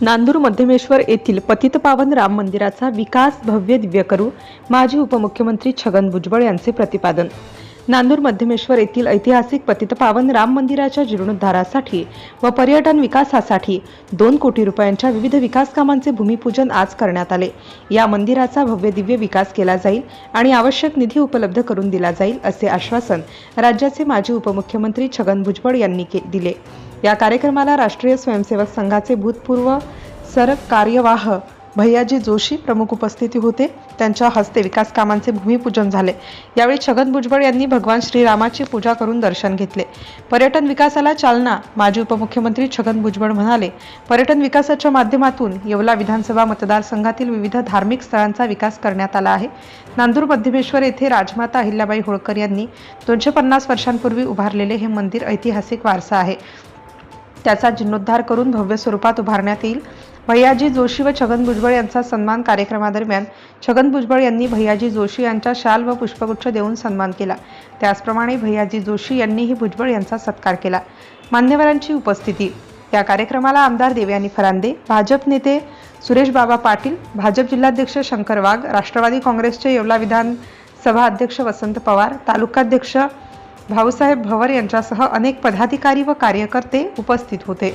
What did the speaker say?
नांदूर मध्यमेश्वर येथील पतितपावन राम मंदिराचा विकास भव्य दिव्य करू माजी उपमुख्यमंत्री छगन भुजबळ यांचे प्रतिपादन. नांदूर मध्यमेश्वर येथील ऐतिहासिक पतितपावन राम मंदिराच्या जीर्णोद्धारासाठी व पर्यटन विकासासाठी दोन कोटी रुपयांच्या विविध विकास कामांचे भूमिपूजन आज करण्यात आले. या मंदिराचा भव्य दिव्य विकास केला जाईल आणि आवश्यक निधी उपलब्ध करून दिला जाईल असे आश्वासन राज्याचे माजी उपमुख्यमंत्री छगन भुजबळ यांनी के- दिले. या कार्यक्रमाला राष्ट्रीय स्वयंसेवक संघाचे भूतपूर्व सर कार्यवाह. भैयाजी जोशी प्रमुख उपस्थिती होते. त्यांच्या हस्ते विकास कामांचे भूमिपूजन झाले. यावेळी छगन भुजबळ यांनी भगवान श्रीरामाची पूजा करून दर्शन घेतले. पर्यटन विकासाला चालना माजी उपमुख्यमंत्री छगन भुजबळ म्हणाले. पर्यटन विकासाच्या माध्यमातून येवला विधानसभा मतदारसंघातील विविध धार्मिक स्थळांचा विकास करण्यात आला आहे. नांदूर मध्यमेश्वर येथे राजमाता अहिल्याबाई होळकर यांनी दोनशे पन्नास वर्षांपूर्वी उभारलेले हे मंदिर ऐतिहासिक वारसा आहे. त्याचा जीर्णोद्धार करून भव्य स्वरूपात उभारण्यात येईल. भैयाजी जोशी व छगन भुजबळ यांचा सन्मान कार्यक्रमादरम्यान छगन भुजबळ यांनी भैयाजी जोशी यांच्या शाल व पुष्पगुच्छ देऊन सन्मान केला. त्याचप्रमाणे भैयाजी जोशी यांनीही भुजबळ यांचा सत्कार केला. मान्यवरांची उपस्थिती. या कार्यक्रमाला आमदार देवयानी फरांदे भाजप नेते सुरेश बाबा पाटील भाजप जिल्हाध्यक्ष शंकर वाघ राष्ट्रवादी काँग्रेसचे येवला विधान सभा अध्यक्ष वसंत पवार तालुकाध्यक्ष भाऊसाहेब भवर यांच्यासह अनेक पदाधिकारी व कार्यकर्ते उपस्थित होते.